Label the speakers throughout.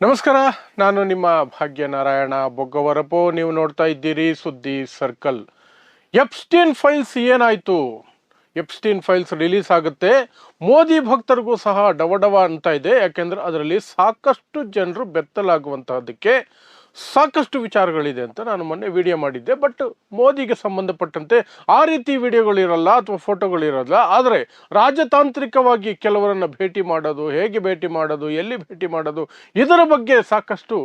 Speaker 1: ನಮಸ್ಕಾರ, ನಾನು ನಿಮ್ಮ ಭಾಗ್ಯನಾರಾಯಣ ಬೊಗ್ಗವರಪು. ನೀವು ನೋಡ್ತಾ ಇದ್ದೀರಿ ಸುದ್ದಿ ಸರ್ಕಲ್. ಎಪ್ಸ್ಟೀನ್ ಫೈಲ್ಸ್ ಏನಾಯಿತು? ಎಪ್ಸ್ಟೀನ್ ಫೈಲ್ಸ್ ರಿಲೀಸ್ ಆಗುತ್ತೆ. ಮೋದಿ ಭಕ್ತರಿಗೂ ಸಹ ಡವಡವ ಅಂತ ಇದೆ. ಯಾಕೆಂದರೆ ಅದರಲ್ಲಿ ಸಾಕಷ್ಟು ಜನರು ಬೆತ್ತಲಾಗುವಂತಹದ್ದಕ್ಕೆ ಸಾಕಷ್ಟು ವಿಚಾರಗಳಿದೆ ಅಂತ ನಾನು ಮೊನ್ನೆ ವಿಡಿಯೋ ಮಾಡಿದ್ದೆ. ಬಟ್ ಮೋದಿಗೆ ಸಂಬಂಧಪಟ್ಟಂತೆ ಆ ರೀತಿ ವಿಡಿಯೋಗಳಿರಲ್ಲ ಅಥವಾ ಫೋಟೋಗಳಿರಲ್ಲ ಆದರೆ ರಾಜತಾಂತ್ರಿಕವಾಗಿ ಕೆಲವರನ್ನ ಭೇಟಿ ಮಾಡೋದು, ಹೇಗೆ ಭೇಟಿ ಮಾಡೋದು, ಎಲ್ಲಿ ಭೇಟಿ ಮಾಡೋದು, ಇದರ ಬಗ್ಗೆ ಸಾಕಷ್ಟು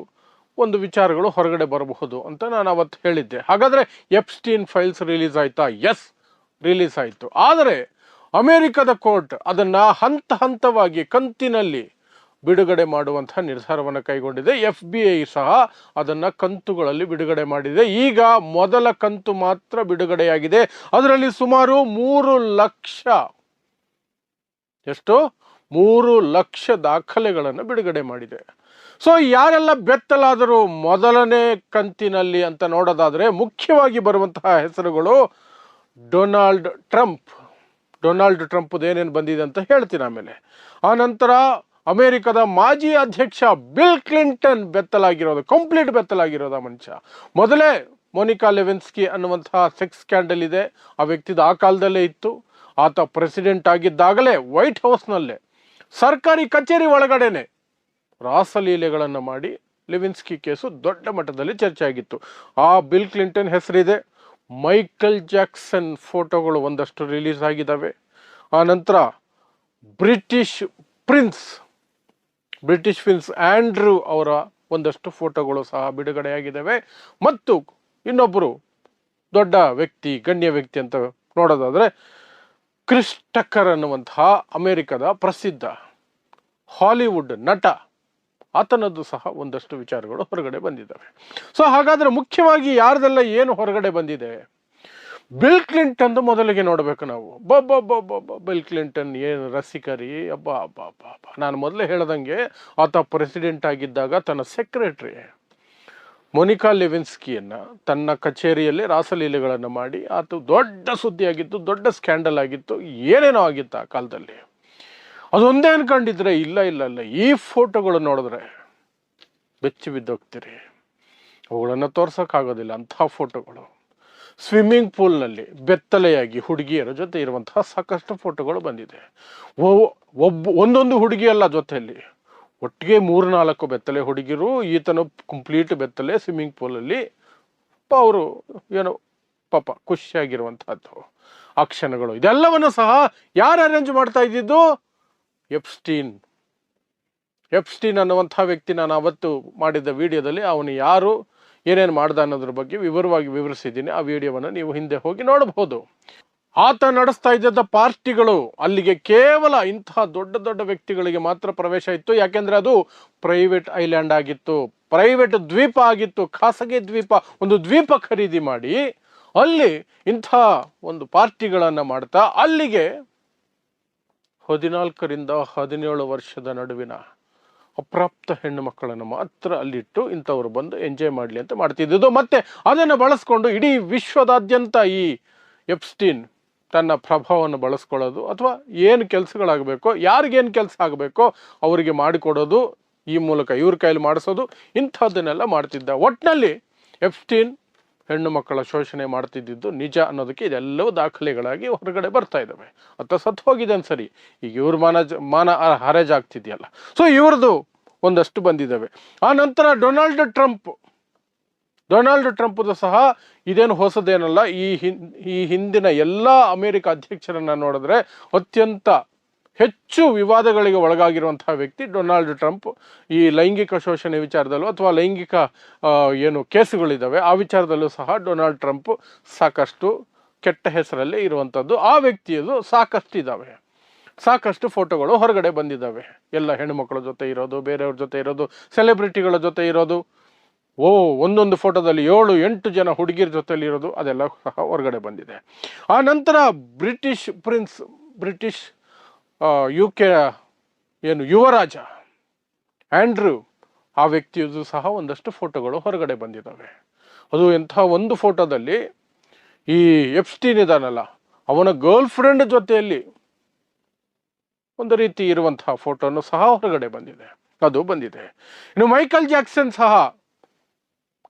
Speaker 1: ಒಂದು ವಿಚಾರಗಳು ಹೊರಗಡೆ ಬರಬಹುದು ಅಂತ ನಾನು ಅವತ್ತು ಹೇಳಿದ್ದೆ. ಹಾಗಾದರೆ ಎಪ್ಸ್ಟೀನ್ ಫೈಲ್ಸ್ ರಿಲೀಸ್ ಆಯ್ತಾ? ಎಸ್ ರಿಲೀಸ್ ಆಯಿತು. ಆದರೆ ಅಮೆರಿಕದ ಕೋರ್ಟ್ ಅದನ್ನು ಹಂತ ಹಂತವಾಗಿ, ಕಂತಿನಲ್ಲಿ ಬಿಡುಗಡೆ ಮಾಡುವಂತಹ ನಿರ್ಧಾರವನ್ನು ಕೈಗೊಂಡಿದೆ. ಎಫ್ ಬಿ ಐ ಸಹ ಅದನ್ನು ಕಂತುಗಳಲ್ಲಿ ಬಿಡುಗಡೆ ಮಾಡಿದೆ. ಈಗ ಮೊದಲ ಕಂತು ಮಾತ್ರ ಬಿಡುಗಡೆಯಾಗಿದೆ. ಅದರಲ್ಲಿ ಸುಮಾರು ಮೂರು ಲಕ್ಷ ಎಷ್ಟು? ಮೂರು ಲಕ್ಷ ದಾಖಲೆಗಳನ್ನು ಬಿಡುಗಡೆ ಮಾಡಿದೆ. ಸೊ ಯಾರೆಲ್ಲ ಬೆತ್ತಲಾದರೂ ಮೊದಲನೇ ಕಂತಿನಲ್ಲಿ ಅಂತ ನೋಡೋದಾದರೆ ಮುಖ್ಯವಾಗಿ ಬರುವಂತಹ ಹೆಸರುಗಳು ಡೊನಾಲ್ಡ್ ಟ್ರಂಪ್. ಡೊನಾಲ್ಡ್ ಟ್ರಂಪ್ದು ಏನೇನು ಬಂದಿದೆ ಅಂತ ಹೇಳ್ತೀನಿ ಆಮೇಲೆ. ಆನಂತರ ಅಮೆರಿಕದ ಮಾಜಿ ಅಧ್ಯಕ್ಷ ಬಿಲ್ ಕ್ಲಿಂಟನ್ ಬೆತ್ತಲಾಗಿರೋದು, ಕಂಪ್ಲೀಟ್ ಬೆತ್ತಲಾಗಿರೋದು ಆ ಮನುಷ್ಯ ಮೊದಲೇ ಮೋನಿಕಾ ಲೆವೆನ್ಸ್ಕಿ ಅನ್ನುವಂತಹ ಸೆಕ್ಸ್ ಸ್ಕ್ಯಾಂಡಲ್ ಇದೆ. ಆ ವ್ಯಕ್ತಿದ ಆ ಕಾಲದಲ್ಲೇ ಇತ್ತು. ಆತ ಪ್ರೆಸಿಡೆಂಟ್ ಆಗಿದ್ದಾಗಲೇ ವೈಟ್ ಹೌಸ್ನಲ್ಲೇ. ಸರ್ಕಾರಿ ಕಚೇರಿ ಒಳಗಡೆನೆ ರಾಸಲೀಲೆಗಳನ್ನು ಮಾಡಿ ಲೆವಿನ್ಸ್ಕಿ ಕೇಸು ದೊಡ್ಡ ಮಟ್ಟದಲ್ಲಿ ಚರ್ಚೆ ಆಗಿತ್ತು. ಆ ಬಿಲ್ ಕ್ಲಿಂಟನ್ ಹೆಸರಿದೆ. ಮೈಕಲ್ ಜಾಕ್ಸನ್ ಫೋಟೋಗಳು ಒಂದಷ್ಟು ರಿಲೀಸ್ ಆಗಿದ್ದಾವೆ ಆ ನಂತರ British prince British prince Andrew ಅವರ ಒಂದಷ್ಟು ಫೋಟೋಗಳು ಸಹ ಬಿಡುಗಡೆಯಾಗಿದ್ದಾವೆ. ಮತ್ತು ಇನ್ನೊಬ್ಬರು ದೊಡ್ಡ ವ್ಯಕ್ತಿ, ಗಣ್ಯ ವ್ಯಕ್ತಿ ಅಂತ ನೋಡೋದಾದರೆ ಕ್ರಿಸ್ ಟಕ್ಕರ್ ಅನ್ನುವಂತಹ ಅಮೇರಿಕದ ಪ್ರಸಿದ್ಧ ಹಾಲಿವುಡ್ ನಟ. ಆತನದ್ದು ಸಹ ಒಂದಷ್ಟು ವಿಚಾರಗಳು ಹೊರಗಡೆ ಬಂದಿದ್ದಾವೆ. ಸೊ ಹಾಗಾದ್ರೆ ಮುಖ್ಯವಾಗಿ ಯಾರ್ದೆಲ್ಲ ಏನು ಹೊರಗಡೆ ಬಂದಿದೆ? ಬಿಲ್ ಕ್ಲಿಂಟನ್ದು ಮೊದಲಿಗೆ ನೋಡಬೇಕು ನಾವು. ಬಬ್ಬ ಬಿಲ್ ಕ್ಲಿಂಟನ್ ಏನು ರಸಿಕರಿ ಅಬ್ಬ ಅಬ್ಬ ಅಬ್ಬ ಅಬ್ಬ ನಾನು ಮೊದಲೇ ಹೇಳ್ದಂಗೆ ಆತ ಪ್ರೆಸಿಡೆಂಟ್ ಆಗಿದ್ದಾಗ ತನ್ನ ಸೆಕ್ರೆಟರಿ ಮೊನಿಕಾ ಲೆವಿನ್ಸ್ಕಿಯನ್ನ ತನ್ನ ಕಚೇರಿಯಲ್ಲಿ ರಾಸಲೀಲೆಗಳನ್ನು ಮಾಡಿ ಆತ ದೊಡ್ಡ ಸುದ್ದಿಯಾಗಿತ್ತು, ದೊಡ್ಡ ಸ್ಕ್ಯಾಂಡಲ್ ಆಗಿತ್ತು, ಏನೇನೋ ಆಗಿತ್ತು ಆ ಕಾಲದಲ್ಲಿ. ಅದೊಂದೇ ಅನ್ಕೊಂಡಿದ್ರೆ ಇಲ್ಲ ಇಲ್ಲ ಇಲ್ಲ. ಈ ಫೋಟೋಗಳು ನೋಡಿದ್ರೆ ಬೆಚ್ಚಿ ಬಿದ್ದೋಗ್ತೀರಿ. ಅವುಗಳನ್ನು ತೋರ್ಸೋಕ್ಕಾಗೋದಿಲ್ಲ ಅಂತಹ ಫೋಟೋಗಳು ಸ್ವಿಮ್ಮಿಂಗ್ ಪೂಲ್ನಲ್ಲಿ ಬೆತ್ತಲೆಯಾಗಿ ಹುಡುಗಿಯರ ಜೊತೆ ಇರುವಂತಹ ಸಾಕಷ್ಟು ಫೋಟೋಗಳು ಬಂದಿದೆ. ಒಬ್ಬ, ಒಂದೊಂದು ಹುಡುಗಿಯಲ್ಲ ಜೊತೆಯಲ್ಲಿ. ಒಟ್ಟಿಗೆ ಮೂರು ನಾಲ್ಕು ಬೆತ್ತಲೆ ಹುಡುಗಿರು, ಈತನ ಕಂಪ್ಲೀಟ್ ಬೆತ್ತಲೆ ಸ್ವಿಮ್ಮಿಂಗ್ ಪೂಲಲ್ಲಿ ಅವರು ಏನೋ ಪಾಪ ಖುಷಿಯಾಗಿರುವಂತಹದ್ದು. ಆ ಕ್ಷಣಗಳು, ಇದೆಲ್ಲವನ್ನು ಸಹ ಯಾರು ಅರೇಂಜ್ ಮಾಡ್ತಾ ಇದ್ದಿದ್ದು? ಎಪ್ಸ್ಟೀನ್. ಎಪ್ಸ್ಟೀನ್ ಅನ್ನುವಂಥ ವ್ಯಕ್ತಿ ನಾನು ಅವತ್ತು ಮಾಡಿದ್ದ ವಿಡಿಯೋದಲ್ಲಿ ಅವನು ಯಾರು? ಏನೇನು ಮಾಡ್ದ ಅನ್ನೋದ್ರ ಬಗ್ಗೆ ವಿವರವಾಗಿ ವಿವರಿಸಿದ್ದೀನಿ. ಆ ವಿಡಿಯೋವನ್ನು ನೀವು ಹಿಂದೆ ಹೋಗಿ ನೋಡಬಹುದು. ಆತ ನಡೆಸ್ತಾ ಇದ್ದ ಪಾರ್ಟಿಗಳು, ಅಲ್ಲಿಗೆ ಕೇವಲ ಇಂತಹ ದೊಡ್ಡ ದೊಡ್ಡ ವ್ಯಕ್ತಿಗಳಿಗೆ ಮಾತ್ರ ಪ್ರವೇಶ ಇತ್ತು. ಯಾಕೆಂದ್ರೆ ಅದು ಪ್ರೈವೇಟ್ ಐಲ್ಯಾಂಡ್ ಆಗಿತ್ತು. ಪ್ರೈವೇಟ್ ದ್ವೀಪ ಆಗಿತ್ತು. ಖಾಸಗಿ ದ್ವೀಪ, ಒಂದು ದ್ವೀಪ ಖರೀದಿ ಮಾಡಿ ಅಲ್ಲಿ ಇಂಥ ಒಂದು ಪಾರ್ಟಿಗಳನ್ನು ಮಾಡ್ತಾ ಅಲ್ಲಿಗೆ ಹದಿನಾಲ್ಕರಿಂದ ಹದಿನೇಳು ವರ್ಷದ ನಡುವಿನ ಅಪ್ರಾಪ್ತ ಹೆಣ್ಣು ಮಕ್ಕಳನ್ನು ಮಾತ್ರ ಅಲ್ಲಿಟ್ಟು ಇಂಥವ್ರು ಬಂದು ಎಂಜಾಯ್ ಮಾಡಲಿ ಅಂತ ಮಾಡ್ತಿದ್ದುದು ಮತ್ತೆ ಅದನ್ನು ಬಳಸ್ಕೊಂಡು ಇಡೀ ವಿಶ್ವದಾದ್ಯಂತ ಈ ಎಪ್ಸ್ಟೀನ್ ತನ್ನ ಪ್ರಭಾವವನ್ನು ಬಳಸ್ಕೊಳ್ಳೋದು ಅಥವಾ ಏನು ಕೆಲಸಗಳಾಗಬೇಕೋ, ಯಾರಿಗೇನು ಕೆಲಸ ಆಗಬೇಕೋ ಅವರಿಗೆ ಮಾಡಿಕೊಡೋದು ಈ ಮೂಲಕ ಇವ್ರ ಕೈಲಿ ಮಾಡಿಸೋದು ಇಂಥದ್ದನ್ನೆಲ್ಲ ಮಾಡ್ತಿದ್ದ. ಒಟ್ಟಿನಲ್ಲಿ ಎಪ್ಸ್ಟೀನ್ ಹೆಣ್ಣು ಮಕ್ಕಳ ಶೋಷಣೆ ಮಾಡ್ತಿದ್ದಿದ್ದು ನಿಜ ಅನ್ನೋದಕ್ಕೆ ಇದೆಲ್ಲವೂ ದಾಖಲೆಗಳಾಗಿ ಹೊರಗಡೆ ಬರ್ತಾ ಇದ್ದಾವೆ. ಅತ್ತ ಸತ್ತು ಹೋಗಿದೆ ಸರಿ. ಈಗ ಇವ್ರ ಮಾನ ಮಾನ ಹರಾಜಾಗ್ತಿದೆಯಲ್ಲ ಸೊ ಇವ್ರದ್ದು ಒಂದಷ್ಟು ಬಂದಿದ್ದಾವೆ. ಆ ನಂತರ ಡೊನಾಲ್ಡ್ ಟ್ರಂಪ್ ಡೊನಾಲ್ಡ್ ಟ್ರಂಪ್ದು ಸಹ ಇದೇನು ಹೊಸದೇನಲ್ಲ, ಈ ಈ ಹಿಂದಿನ ಎಲ್ಲ ಅಮೆರಿಕ ಅಧ್ಯಕ್ಷರನ್ನ ನೋಡಿದ್ರೆ ಅತ್ಯಂತ ಹೆಚ್ಚು ವಿವಾದಗಳಿಗೆ ಒಳಗಾಗಿರುವಂತಹ ವ್ಯಕ್ತಿ ಡೊನಾಲ್ಡ್ ಟ್ರಂಪ್. ಈ ಲೈಂಗಿಕ ಶೋಷಣೆ ವಿಚಾರದಲ್ಲೂ ಅಥವಾ ಲೈಂಗಿಕ ಏನು ಕೇಸುಗಳಿದ್ದಾವೆ, ಆ ವಿಚಾರದಲ್ಲೂ ಸಹ ಡೊನಾಲ್ಡ್ ಟ್ರಂಪ್ ಸಾಕಷ್ಟು ಕೆಟ್ಟ ಹೆಸರಲ್ಲೇ ಇರುವಂಥದ್ದು ಆ ವ್ಯಕ್ತಿಯದು ಸಾಕಷ್ಟು ಇದ್ದಾವೆ. ಸಾಕಷ್ಟು ಫೋಟೋಗಳು ಹೊರಗಡೆ ಬಂದಿದ್ದಾವೆ. ಎಲ್ಲ ಹೆಣ್ಣುಮಕ್ಕಳ ಜೊತೆ ಇರೋದು, ಬೇರೆಯವ್ರ ಜೊತೆ ಇರೋದು, ಸೆಲೆಬ್ರಿಟಿಗಳ ಜೊತೆ ಇರೋದು. ಓ, ಒಂದೊಂದು ಫೋಟೋದಲ್ಲಿ ಏಳು, ಎಂಟು ಜನ ಹುಡುಗಿರ ಜೊತೆಲಿ ಇರೋದು, ಅದೆಲ್ಲ ಸಹ ಹೊರಗಡೆ ಬಂದಿದೆ. ಆ ನಂತರ British prince, British U K ಏನು ಯುವರಾಜ ಆ್ಯಂಡ್ರ್ಯೂ ಆ ವ್ಯಕ್ತಿಯದು ಸಹ ಒಂದಷ್ಟು ಫೋಟೋಗಳು ಹೊರಗಡೆ ಬಂದಿದ್ದಾವೆ. ಅದು ಎಂಥ ಒಂದು ಫೋಟೋದಲ್ಲಿ ಈ ಎಪ್ಸ್ಟೀನ್ ಇದಾನಲ್ಲ ಅವನ ಗರ್ಲ್ ಫ್ರೆಂಡ್ ಜೊತೆಯಲ್ಲಿ ಒಂದು ರೀತಿ ಇರುವಂತಹ ಫೋಟೋನು ಸಹ ಹೊರಗಡೆ ಬಂದಿದೆ. ಅದು ಬಂದಿದೆ. ಇನ್ನು ಮೈಕಲ್ ಜಾಕ್ಸನ್ ಸಹ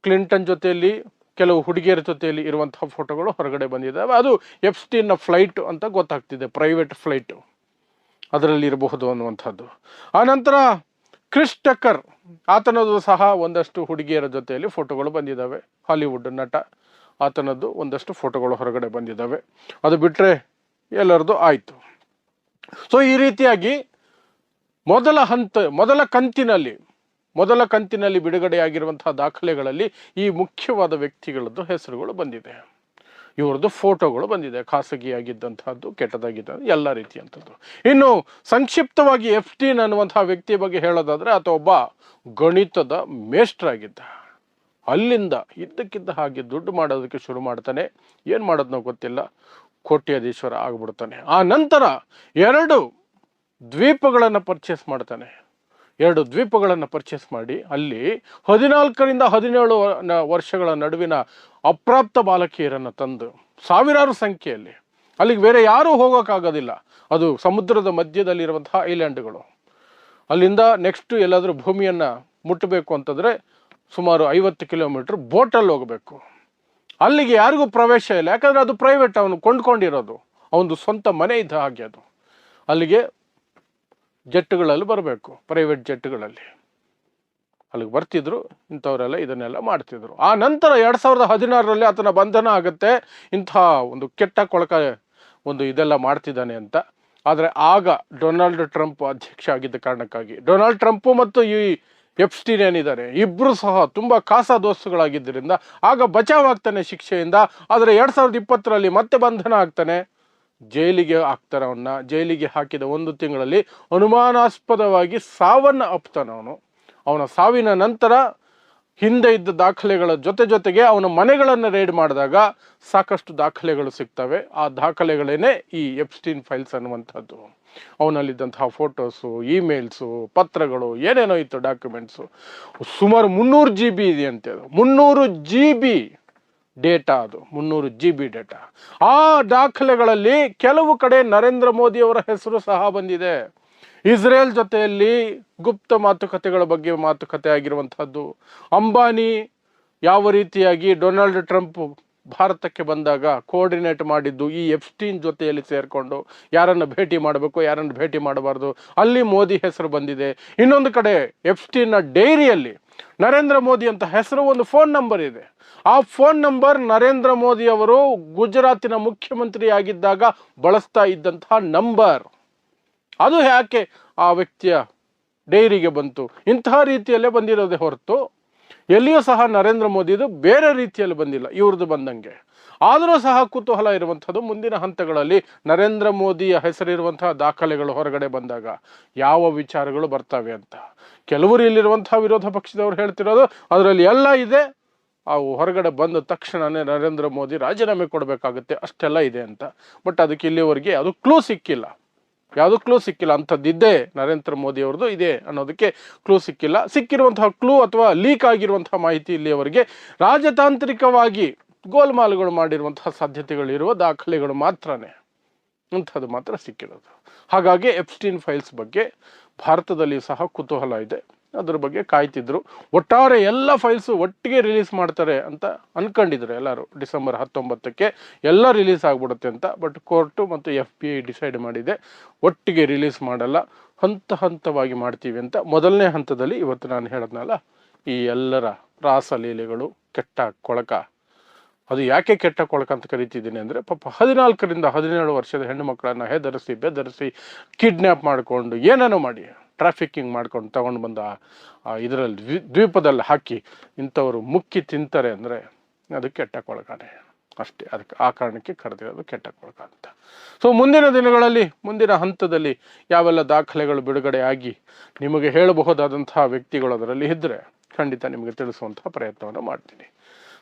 Speaker 1: ಕ್ಲಿಂಟನ್ ಜೊತೆಯಲ್ಲಿ, ಕೆಲವು ಹುಡುಗಿಯರ ಜೊತೆಯಲ್ಲಿ ಇರುವಂತಹ ಫೋಟೋಗಳು ಹೊರಗಡೆ ಬಂದಿದ್ದಾವೆ. ಅದು ಎಫ್ಸ್ಟೀನ್ನ ಫ್ಲೈಟ್ ಅಂತ ಗೊತ್ತಾಗ್ತಿದೆ, ಪ್ರೈವೇಟ್ ಫ್ಲೈಟು. ಅದರಲ್ಲಿ ಇರಬಹುದು ಅನ್ನುವಂಥದ್ದು. ಆನಂತರ ಕ್ರಿಸ್ ಟಕ್ಕರ್ ಆತನದು ಸಹ ಒಂದಷ್ಟು ಹುಡುಗಿಯರ ಜೊತೆಯಲ್ಲಿ ಫೋಟೋಗಳು ಬಂದಿದ್ದಾವೆ. ಹಾಲಿವುಡ್ ನಟ, ಆತನದ್ದು ಒಂದಷ್ಟು ಫೋಟೋಗಳು ಹೊರಗಡೆ ಬಂದಿದ್ದಾವೆ. ಅದು ಬಿಟ್ಟರೆ ಎಲ್ಲರದು ಆಯಿತು. ಸೊ ಈ ರೀತಿಯಾಗಿ ಮೊದಲ ಹಂತ, ಮೊದಲ ಕಂತಿನಲ್ಲಿ ಮೊದಲ ಕಂತಿನಲ್ಲಿ ಬಿಡುಗಡೆಯಾಗಿರುವಂತಹ ದಾಖಲೆಗಳಲ್ಲಿ ಈ ಮುಖ್ಯವಾದ ವ್ಯಕ್ತಿಗಳದ್ದು ಹೆಸರುಗಳು ಬಂದಿದೆ. ಇವ್ರದ್ದು ಫೋಟೋಗಳು ಬಂದಿದೆ, ಖಾಸಗಿಯಾಗಿದ್ದಂಥದ್ದು ಕೆಟ್ಟದಾಗಿದ್ದ ಎಲ್ಲ ರೀತಿಯಂಥದ್ದು. ಇನ್ನು ಸಂಕ್ಷಿಪ್ತವಾಗಿ ಎಫ್ ಟಿನ್ ಅನ್ನುವಂತಹ ವ್ಯಕ್ತಿಯ ಬಗ್ಗೆ ಹೇಳೋದಾದರೆ ಆತ ಒಬ್ಬ ಗಣಿತದ ಮೇಷ್ಟ್ರಾಗಿದ್ದ. ಅಲ್ಲಿಂದ ಇದ್ದಕ್ಕಿದ್ದ ಹಾಗೆ ದುಡ್ಡು ಮಾಡೋದಕ್ಕೆ ಶುರು ಮಾಡ್ತಾನೆ. ಏನು ಮಾಡೋದು ಗೊತ್ತಿಲ್ಲ. ಕೋಟ್ಯಾಧೀಶ್ವರ ಆಗ್ಬಿಡ್ತಾನೆ. ಆ ನಂತರ ಎರಡು ದ್ವೀಪಗಳನ್ನು ಪರ್ಚೇಸ್ ಮಾಡ್ತಾನೆ. ಎರಡು ದ್ವೀಪಗಳನ್ನು ಪರ್ಚೇಸ್ ಮಾಡಿ, ಅಲ್ಲಿ ಹದಿನಾಲ್ಕರಿಂದ ಹದಿನೇಳು ವರ್ಷಗಳ ನಡುವಿನ ಅಪ್ರಾಪ್ತ ಬಾಲಕಿಯರನ್ನು ತಂದು ಸಾವಿರಾರು ಸಂಖ್ಯೆಯಲ್ಲಿ, ಅಲ್ಲಿಗೆ ಬೇರೆ ಯಾರೂ ಹೋಗೋಕ್ಕಾಗೋದಿಲ್ಲ. ಅದು ಸಮುದ್ರದ ಮಧ್ಯದಲ್ಲಿರುವಂತಹ ಐಲ್ಯಾಂಡ್ಗಳು. ಅಲ್ಲಿಂದ ನೆಕ್ಸ್ಟ್ ಎಲ್ಲಾದರೂ ಭೂಮಿಯನ್ನು ಮುಟ್ಟಬೇಕು ಅಂತಂದರೆ ಸುಮಾರು ಐವತ್ತು ಕಿಲೋಮೀಟ್ರ್ ಬೋಟಲ್ಲಿ ಹೋಗಬೇಕು. ಅಲ್ಲಿಗೆ ಯಾರಿಗೂ ಪ್ರವೇಶ ಇಲ್ಲ. ಯಾಕಂದರೆ ಅದು ಪ್ರೈವೇಟ್ ಅವನು ಕೊಂಡ್ಕೊಂಡಿರೋದು. ಅವನದು ಸ್ವಂತ ಮನೆ ಇದ್ದ ಹಾಗೆ ಅದು. ಅಲ್ಲಿಗೆ ಜೆಟ್ಗಳಲ್ಲಿ ಬರಬೇಕು ಪ್ರೈವೇಟ್ ಜೆಟ್ಗಳಲ್ಲಿ ಅಲ್ಲಿಗೆ ಬರ್ತಿದ್ರು, ಇಂಥವರೆಲ್ಲ ಇದನ್ನೆಲ್ಲ ಮಾಡ್ತಿದ್ರು. ಆ ನಂತರ ಎರಡು ಸಾವಿರದ ಹದಿನಾರರಲ್ಲಿ ಆತನ ಬಂಧನ ಆಗುತ್ತೆ, ಇಂಥ ಒಂದು ಕೆಟ್ಟ ಕೊಳಕ ಒಂದು ಇದೆಲ್ಲ ಮಾಡ್ತಿದ್ದಾನೆ ಅಂತ. ಆದರೆ ಆಗ ಡೊನಾಲ್ಡ್ ಟ್ರಂಪ್ ಅಧ್ಯಕ್ಷ ಆಗಿದ್ದ ಕಾರಣಕ್ಕಾಗಿ, ಡೊನಾಲ್ಡ್ ಟ್ರಂಪು ಮತ್ತು ಈ ಎಪ್ಸ್ಟೀನ್ ಏನಿದ್ದಾರೆ ಇಬ್ಬರು ಸಹ ತುಂಬ ಕಾಸ ದೋಸ್ತುಗಳಾಗಿದ್ದರಿಂದ ಆಗ ಬಚಾವ್ ಆಗ್ತಾನೆ ಶಿಕ್ಷೆಯಿಂದ. ಆದರೆ ಎರಡು ಸಾವಿರದ ಇಪ್ಪತ್ತರಲ್ಲಿ ಮತ್ತೆ ಬಂಧನ ಆಗ್ತಾನೆ. ಜೈಲಿಗೆ ಹಾಕ್ತಾರೆ ಅವನ್ನ ಜೈಲಿಗೆ ಹಾಕಿದ ಒಂದು ತಿಂಗಳಲ್ಲಿ ಅನುಮಾನಾಸ್ಪದವಾಗಿ ಸಾವನ್ನು ಅಪ್ತಾನೆ ಅವನು. ಸಾವಿನ ನಂತರ ಹಿಂದೆ ಇದ್ದ ದಾಖಲೆಗಳ ಜೊತೆ ಜೊತೆಗೆ ಅವನ ಮನೆಗಳನ್ನು ರೇಡ್ ಮಾಡಿದಾಗ ಸಾಕಷ್ಟು ದಾಖಲೆಗಳು ಸಿಗ್ತವೆ. ಆ ದಾಖಲೆಗಳೇನೆ ಈ ಎಪ್ಸ್ಟೀನ್ ಫೈಲ್ಸ್ ಅನ್ನುವಂಥದ್ದು. ಅವನಲ್ಲಿದ್ದಂತಹ ಫೋಟೋಸು ಇಮೇಲ್ಸು ಪತ್ರಗಳು, ಏನೇನೋ ಇತ್ತು ಡಾಕ್ಯುಮೆಂಟ್ಸು ಸುಮಾರು ಮುನ್ನೂರು ಜಿ ಬಿ ಇದೆಯಂತೆ ಮುನ್ನೂರು ಜಿ ಬಿ ಡೇಟಾ ಅದು, ಮುನ್ನೂರು ಜಿ ಬಿ ಡೇಟಾ. ಆ ದಾಖಲೆಗಳಲ್ಲಿ ಕೆಲವು ಕಡೆ ನರೇಂದ್ರ ಮೋದಿಯವರ ಹೆಸರು ಸಹ ಬಂದಿದೆ. ಇಸ್ರೇಲ್ ಜೊತೆಯಲ್ಲಿ ಗುಪ್ತ ಮಾತುಕತೆಗಳ ಬಗ್ಗೆ ಮಾತುಕತೆ ಆಗಿರುವಂಥದ್ದು. ಅಂಬಾನಿ ಯಾವ ರೀತಿಯಾಗಿ ಡೊನಾಲ್ಡ್ ಟ್ರಂಪ್ ಭಾರತಕ್ಕೆ ಬಂದಾಗ ಕೋಆರ್ಡಿನೇಟ್ ಮಾಡಿದ್ದು, ಈ ಎಫ್ಸ್ಟೀನ್ ಜೊತೆಯಲ್ಲಿ ಸೇರಿಕೊಂಡು ಯಾರನ್ನು ಭೇಟಿ ಮಾಡಬೇಕು, ಯಾರನ್ನು ಭೇಟಿ ಮಾಡಬಾರ್ದು, ಅಲ್ಲಿ ಮೋದಿ ಹೆಸರು ಬಂದಿದೆ. ಇನ್ನೊಂದು ಕಡೆ ಎಫ್ಟೀನ್ನ ಡೈರಿಯಲ್ಲಿ ನರೇಂದ್ರ ಮೋದಿ ಅಂತ ಹೆಸರು ಒಂದು ಫೋನ್ ನಂಬರ್ ಇದೆ. ಆ ಫೋನ್ ನಂಬರ್ ನರೇಂದ್ರ ಮೋದಿ ಅವರು ಗುಜರಾತಿನ ಮುಖ್ಯಮಂತ್ರಿ ಆಗಿದ್ದಾಗ ಬಳಸ್ತಾ ಇದ್ದಂತಹ ನಂಬರ್. ಅದು ಯಾಕೆ ಆ ವ್ಯಕ್ತಿಯ ಡೈರಿಗೆ ಬಂತು? ಇಂತಹ ರೀತಿಯಲ್ಲೇ ಬಂದಿರೋದೇ ಹೊರತು. ಎಲ್ಲಿಯೂ ಸಹ ನರೇಂದ್ರ ಮೋದಿದು ಬೇರೆ ರೀತಿಯಲ್ಲಿ ಬಂದಿಲ್ಲ, ಇವ್ರದ್ದು ಬಂದಂಗೆ. ಆದರೂ ಸಹ ಕುತೂಹಲ ಇರುವಂಥದ್ದು ಮುಂದಿನ ಹಂತಗಳಲ್ಲಿ ನರೇಂದ್ರ ಮೋದಿಯ ಹೆಸರಿರುವಂತಹ ದಾಖಲೆಗಳು ಹೊರಗಡೆ ಬಂದಾಗ ಯಾವ ವಿಚಾರಗಳು ಬರ್ತವೆ ಅಂತ. ಕೆಲವರು ಇಲ್ಲಿರುವಂತಹ ವಿರೋಧ ಪಕ್ಷದವರು ಹೇಳ್ತಿರೋದು, ಅದರಲ್ಲಿ ಎಲ್ಲ ಇದೆ. ಅವು ಹೊರಗಡೆ ಬಂದ ತಕ್ಷಣನೇ ನರೇಂದ್ರ ಮೋದಿ ರಾಜೀನಾಮೆ ಕೊಡಬೇಕಾಗುತ್ತೆ, ಅಷ್ಟೆಲ್ಲ ಇದೆ ಅಂತ. ಬಟ್ ಅದಕ್ಕೆ ಇಲ್ಲಿವರೆಗೆ ಅದು ಕ್ಲೂ ಸಿಕ್ಕಿಲ್ಲ. ಯಾವುದು ಕ್ಲೂ ಸಿಕ್ಕಿಲ್ಲ, ಅಂಥದ್ದಿದ್ದೇ ನರೇಂದ್ರ ಮೋದಿ ಅವ್ರದ್ದು ಇದೆ ಅನ್ನೋದಕ್ಕೆ ಕ್ಲೂ ಸಿಕ್ಕಿಲ್ಲ. ಸಿಕ್ಕಿರುವಂತಹ ಕ್ಲೂ ಅಥವಾ ಲೀಕ್ ಆಗಿರುವಂತಹ ಮಾಹಿತಿ ಇಲ್ಲಿಯವರೆಗೆ ರಾಜತಾಂತ್ರಿಕವಾಗಿ ಗೋಲ್ಮಾಲುಗಳು ಮಾಡಿರುವಂತಹ ಸಾಧ್ಯತೆಗಳಿರುವ ದಾಖಲೆಗಳು ಮಾತ್ರನೇ. ಅಂಥದ್ದು ಮಾತ್ರ ಸಿಕ್ಕಿರೋದು. ಹಾಗಾಗಿ ಎಪ್ಸ್ಟೀನ್ ಫೈಲ್ಸ್ ಬಗ್ಗೆ ಭಾರತದಲ್ಲಿ ಸಹ ಕುತೂಹಲ ಇದೆ. ಅದ್ರ ಬಗ್ಗೆ ಕಾಯ್ತಿದ್ರು. ಒಟ್ಟಾರೆ ಎಲ್ಲ ಫೈಲ್ಸು ಒಟ್ಟಿಗೆ ರಿಲೀಸ್ ಮಾಡ್ತಾರೆ ಅಂತ ಅನ್ಕೊಂಡಿದ್ರು ಎಲ್ಲರೂ. ಡಿಸೆಂಬರ್ ಹತ್ತೊಂಬತ್ತಕ್ಕೆ ಎಲ್ಲ ರಿಲೀಸ್ ಆಗ್ಬಿಡುತ್ತೆ ಅಂತ. ಬಟ್ ಕೋರ್ಟು ಮತ್ತು ಎಫ್ ಬಿ ಐ ಡಿಸೈಡ್ ಮಾಡಿದೆ, ಒಟ್ಟಿಗೆ ರಿಲೀಸ್ ಮಾಡಲ್ಲ, ಹಂತ ಹಂತವಾಗಿ ಮಾಡ್ತೀವಿ ಅಂತ. ಮೊದಲನೇ ಹಂತದಲ್ಲಿ ಇವತ್ತು ನಾನು ಹೇಳಿದ್ನಲ್ಲ, ಈ ಎಲ್ಲರ ರಾಸಲೀಲೆಗಳು ಕೆಟ್ಟ ಕೊಳಕ. ಅದು ಯಾಕೆ ಕೆಟ್ಟ ಕೊಳಕ ಅಂತ ಕರಿತಿದ್ದೀನಿ ಅಂದರೆ ಪಾಪ ಹದಿನಾಲ್ಕರಿಂದ ಹದಿನೇಳು ವರ್ಷದ ಹೆಣ್ಣು ಮಕ್ಕಳನ್ನು ಹೆದರಿಸಿ, ಬೆದರಿಸಿ ಕಿಡ್ನ್ಯಾಪ್ ಮಾಡಿಕೊಂಡು ಏನೇನೋ ಮಾಡಿ ಟ್ರಾಫಿಕ್ಕಿಂಗ್ ಮಾಡ್ಕೊಂಡು ತಗೊಂಡು ಬಂದ ಇದರಲ್ಲಿ ದ್ವಿ, ದ್ವೀಪದಲ್ಲಿ ಹಾಕಿ ಇಂಥವರು ಮುಕ್ಕಿ ತಿಂತಾರೆ ಅಂದರೆ ಅದು ಕೆಟ್ಟ ಕೊಳಕಾನೆ. ಅಷ್ಟೇ, ಅದಕ್ಕೆ ಆ ಕಾರಣಕ್ಕೆ ಕರೆದಿರೋದು ಕೆಟ್ಟ ಕೊಳಕ ಅಂತ. ಸೊ ಮುಂದಿನ ದಿನಗಳಲ್ಲಿ, ಮುಂದಿನ ಹಂತದಲ್ಲಿ ಯಾವೆಲ್ಲ ದಾಖಲೆಗಳು ಬಿಡುಗಡೆ ಆಗಿ ನಿಮಗೆ ಹೇಳಬಹುದಾದಂತಹ ವ್ಯಕ್ತಿಗಳು ಅದರಲ್ಲಿ ಇದ್ದರೆ ಖಂಡಿತ ನಿಮಗೆ ತಿಳಿಸುವಂತಹ ಪ್ರಯತ್ನವನ್ನು ಮಾಡ್ತೀನಿ.